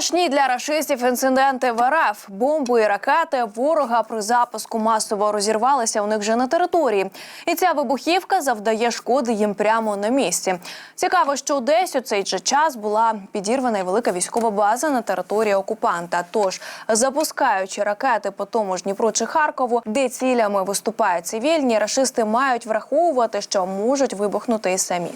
Страшні для рашистів інциденти в РФ. Бомби і ракети ворога при запуску масово розірвалися у них вже на території. І ця вибухівка завдає шкоди їм прямо на місці. Цікаво, що десь у цей же час була підірвана й велика військова база на території окупанта. Тож, запускаючи ракети по тому ж Дніпру чи Харкову, де цілями виступають цивільні, рашисти мають враховувати, що можуть вибухнути і самі.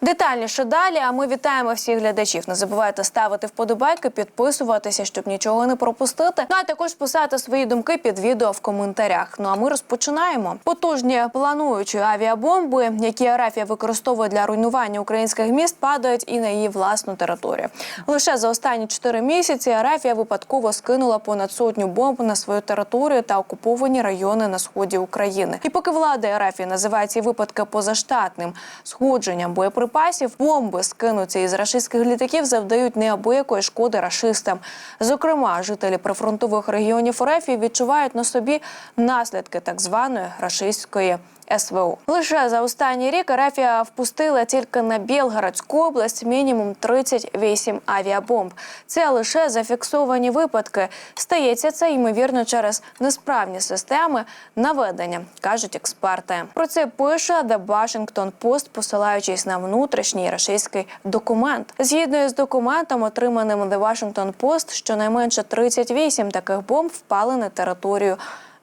Детальніше далі. А ми вітаємо всіх глядачів. Не забувайте ставити вподобайки, підписуватися, щоб нічого не пропустити. Ну а також писати свої думки під відео в коментарях. Ну а ми розпочинаємо. Потужні плануючі авіабомби, які Арафія використовує для руйнування українських міст, падають і на її власну територію. Лише за останні чотири місяці Арафія випадково скинула понад сотню бомб на свою територію та окуповані райони на сході України. І поки влада Арафії називає ці випадки позаштатним сходженням боєприпасів, бомби скинуті із рашистських літаків завдають неабиякої шкоди рашистам. Зокрема, жителі прифронтових регіонів РФ відчувають на собі наслідки так званої рашистської. СВО лише за останній рік Арафія впустила тільки на Білгородську область мінімум 38 авіабомб. Це лише зафіксовані випадки. Стається це ймовірно через несправні системи наведення, кажуть експерти. Про це пише The Washington Post, посилаючись на внутрішній рашистський документ. Згідно із документом, отриманим The Washington Post, щонайменше 38 таких бомб впали на територію.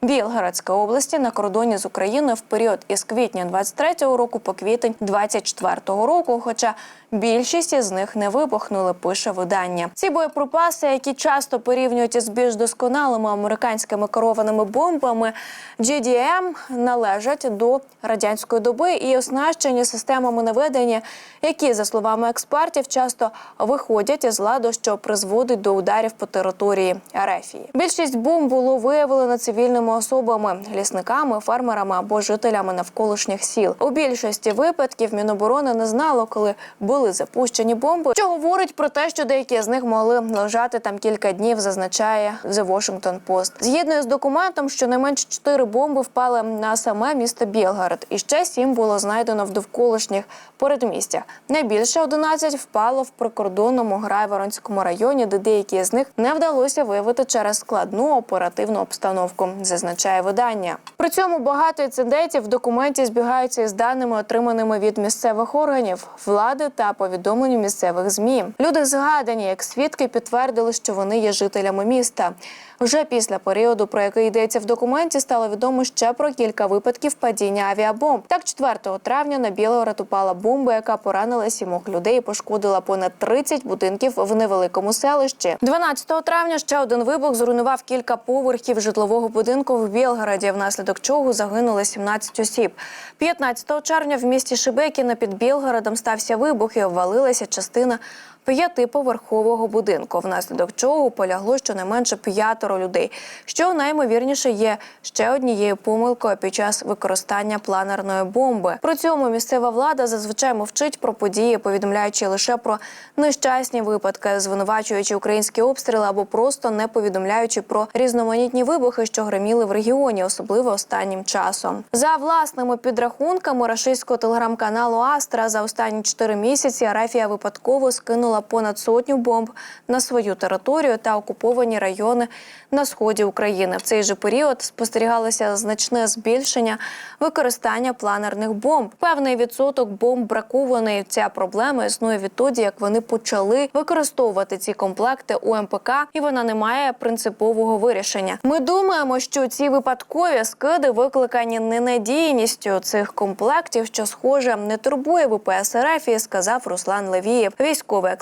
Білгородської області на кордоні з Україною в період із квітня 23-го року по квітень 24-го року. Хоча більшість із них не вибухнули, пише видання. Ці боєприпаси, які часто порівнюють із більш досконалими американськими керованими бомбами, GDM, належать до радянської доби і оснащені системами наведення, які, за словами експертів, часто виходять із ладу, що призводить до ударів по території Арефії. Більшість бомб було виявлено цивільними особами, лісниками, фермерами або жителями навколишніх сіл. У більшості випадків Міноборони не знало, коли були запущені бомби, що говорить про те, що деякі з них могли лежати там кілька днів, зазначає The Washington Post. Згідно з документом, щонайменше чотири бомби впали на саме місто Білгород, і ще сім було знайдено в довколишніх передмістях. Найбільше 11 впало в прикордонному Грайворонському районі, де деякі з них не вдалося виявити через складну оперативну обстановку, зазначає видання. При цьому багато інцидентів в документі збігаються із даними, отриманими від місцевих органів влади та повідомлень місцевих змі. Люди згадані як свідки підтвердили, що вони є жителями міста. Вже після періоду, про який йдеться в документі, стало відомо ще про кілька випадків падіння авіабомб. Так, 4 травня на Білгород упала бомба, яка поранила сімох людей і пошкодила понад 30 будинків в невеликому селищі. 12 травня ще один вибух зруйнував кілька поверхів житлового будинку в Білгороді, внаслідок чого загинули 17 осіб. 15 червня в місті Шибекіно під Білгородом стався вибух і обвалилася частина п'ятиповерхового будинку, внаслідок чого полягло щонайменше п'ятеро людей, що наймовірніше є ще однією помилкою під час використання планерної бомби. При цьому місцева влада зазвичай мовчить про події, повідомляючи лише про нещасні випадки, звинувачуючи українські обстріли або просто не повідомляючи про різноманітні вибухи, що гриміли в регіоні, особливо останнім часом. За власними підрахунками рашистського телеграм-каналу Астра за останні чотири місяці Арафія випадково скинула понад сотню бомб на свою територію та окуповані райони на сході України. В цей же період спостерігалося значне збільшення використання планерних бомб. Певний відсоток бомб бракований. Ця проблема існує відтоді, як вони почали використовувати ці комплекти у МПК, і вона не має принципового вирішення. Ми думаємо, що ці випадкові скиди викликані ненадійністю цих комплектів, що схоже не турбує ВПС РФ, сказав Руслан Левієв, військовий експерт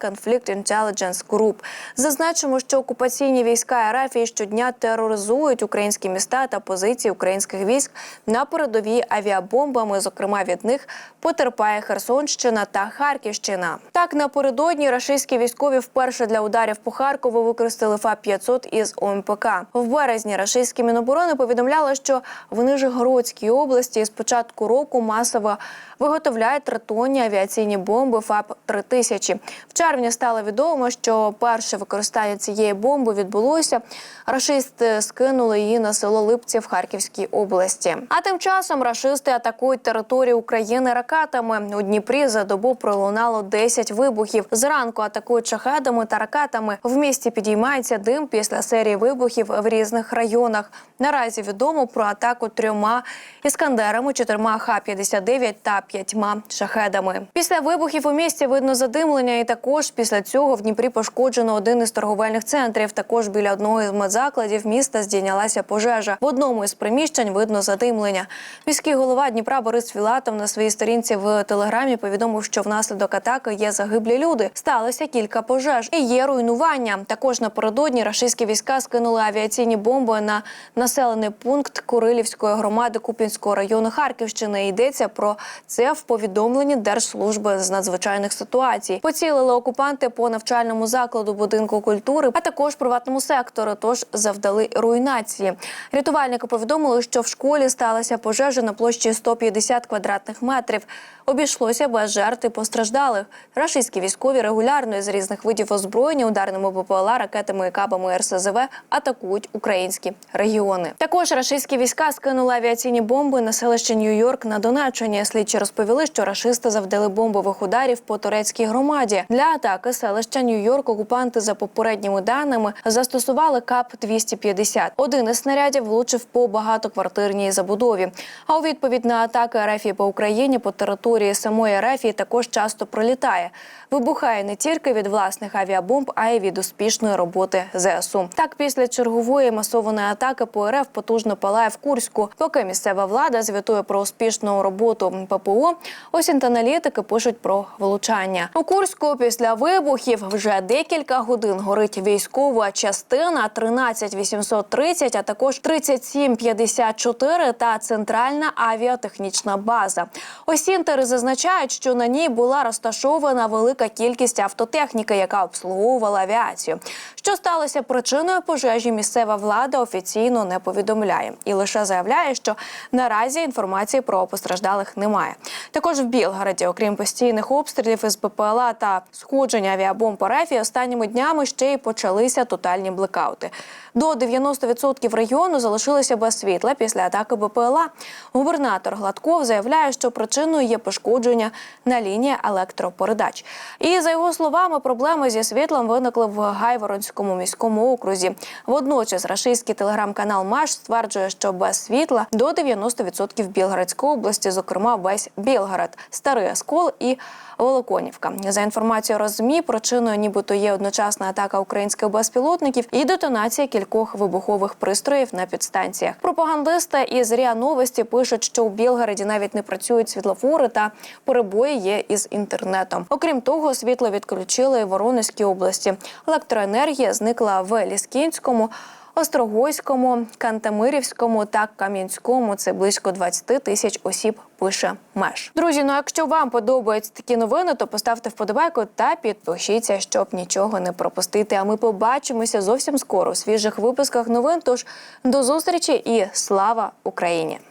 Conflict Intelligence Group. Зазначимо, що окупаційні війська РФ щодня тероризують українські міста та позиції українських військ на передовій авіабомбами. Зокрема, від них потерпає Херсонщина та Харківщина. Так напередодні рашистські військові вперше для ударів по Харкову використали ФАП-500 із ОМПК. В березні рашистські міноборони повідомляли, що в Нижегородській області з початку року масово виготовляють тритонні авіаційні бомби ФАП 3000 Бучі. В червні стало відомо, що перше використання цієї бомби відбулося. Рашисти скинули її на село Липці в Харківській області. А тим часом рашисти атакують територію України ракетами. У Дніпрі за добу пролунало 10 вибухів. Зранку атакують шахедами та ракетами. В місті підіймається дим після серії вибухів в різних районах. Наразі відомо про атаку трьома іскандерами, чотирма Х-59 та п'ятьма шахедами. Після вибухів у місті видно задимлення, і також після цього в Дніпрі пошкоджено один із торговельних центрів. Також біля одного із медзакладів міста здійнялася пожежа. В одному із приміщень видно задимлення. Міський голова Дніпра Борис Філатов на своїй сторінці в телеграмі повідомив, що внаслідок атаки є загиблі люди. Сталося кілька пожеж і є руйнування. Також напередодні рашистські війська скинули авіаційні бомби на населений пункт Курилівської громади Купінського району Харківщини. Йдеться про це в повідомленні Держслужби з надзвичайних ситуацій. Поцілили окупанти по навчальному закладу будинку культури, а також приватному сектору. Тож завдали руйнації. Рятувальники повідомили, що в школі сталася пожежа на площі 150 квадратних метрів. Обійшлося без жертв і постраждалих. Рашистські військові регулярно із різних видів озброєння ударними БПЛА, ракетами і кабами РСЗВ атакують українські регіони. Також рашистські війська скинули авіаційні бомби на селище Нью-Йорк на Донеччині. Слідчі розповіли, що рашисти завдали бомбових ударів по турецькій громаді. Для атаки селища Нью-Йорк окупанти за попередніми даними застосували КАП 250 Один із снарядів влучив по багатоквартирній забудові. А у відповідь на атаки РФ по Україні по території самої РФ також часто пролітає. Вибухає не тільки від власних авіабомб, а й від успішної роботи ЗСУ. Так, після чергової масованої атаки по РФ потужно палає в Курську. Поки місцева влада звітує про успішну роботу ППО, осінь аналітики пишуть про влучання. У Курську після вибухів вже декілька годин горить військова частина 13830, а також 3754 та центральна авіатехнічна база. Осінтери зазначають, що на ній була розташована велика кількість автотехніки, яка обслуговувала авіацію. Що сталося причиною пожежі, місцева влада офіційно не повідомляє і лише заявляє, що наразі інформації про постраждалих немає. Також в Білгороді, окрім постійних обстрілів із БПЛА та сходження авіабомб РФ, останніми днями ще й почалися тотальні блекаути. До 90% регіону залишилися без світла після атаки БПЛА. Губернатор Гладков заявляє, що причиною є пошкодження на лінії електропередач. І за його словами, проблеми зі світлом виникли в Гайворонському міському окрузі. Водночас рашистський телеграм-канал Маш стверджує, що без світла до 90% Білгородської області, зокрема весь Білгород, Старий Оскол і Волоконівка. За інформацією РОЗМІ, причиною нібито є одночасна атака українських безпілотників і детонація кількох вибухових пристроїв на підстанціях. Пропагандисти із РІА Новості пишуть, що у Білгороді навіть не працюють світлофори та перебої є із інтернетом. Окрім того, світло відключили і Воронезькій області. Електроенергія зникла в Ліскінському. Острогойському, Кантемирівському та Кам'янському це близько 20 тисяч осіб. Пише меж. Друзі. Ну якщо вам подобаються такі новини, то поставте вподобайку та підпишіться, щоб нічого не пропустити. А ми побачимося зовсім скоро у свіжих випусках новин. Тож до зустрічі і слава Україні!